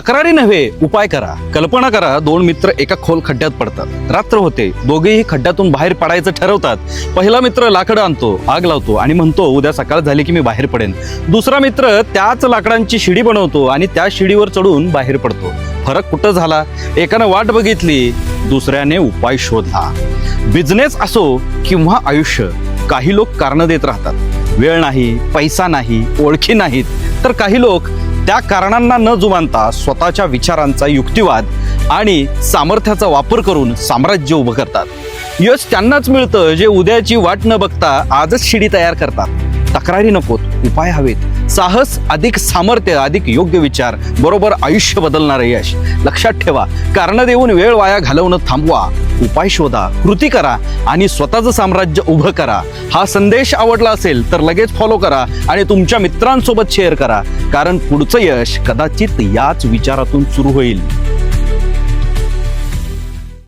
तक्रारी नव्हे उपाय करा. कल्पना करा दोन मित्र एका खोल खड्ड्यात पडतात. रात्र होते दोघेही खड्ड्यातून बाहेर पडायचं ठरवतात. पहिला मित्र लाकडं आणतो आग लावतो आणि म्हणतो उद्या सकाळ झाली की मी बाहेर पडेन. दुसरा मित्र त्याच लाकडांची शिडी बनवतो आणि त्या शिडीवर चढून बाहेर पडतो. फरक कुठं झाला? एकानं वाट बघितली दुसऱ्याने उपाय शोधला. बिझनेस असो किंवा आयुष्य काही लोक कारणं देत राहतात. वेळ नाही पैसा नाही ओळखी नाहीत. तर काही लोक त्या कारणांना न जुमानता स्वतःच्या विचारांचा युक्तिवाद आणि सामर्थ्याचा वापर करून साम्राज्य उभं करतात. यश त्यांनाच मिळतं जे उद्याची वाट न बघता आजच शिडी तयार करतात. तक्रारी नकोत उपाय हवेत. साहस अधिक सामर्थ्य अधिक योग्य विचार बरोबर आयुष्य बदलणारं यश. लक्षात ठेवा कारण देऊन वेळ वाया घालवणं थांबवा. उपाय शोधा कृती करा आणि स्वतःचं साम्राज्य उभं करा. हा संदेश आवडला असेल तर लगेच फॉलो करा आणि तुमच्या मित्रांसोबत शेअर करा. कारण पुढचं यश कदाचित याच विचारातून सुरू होईल.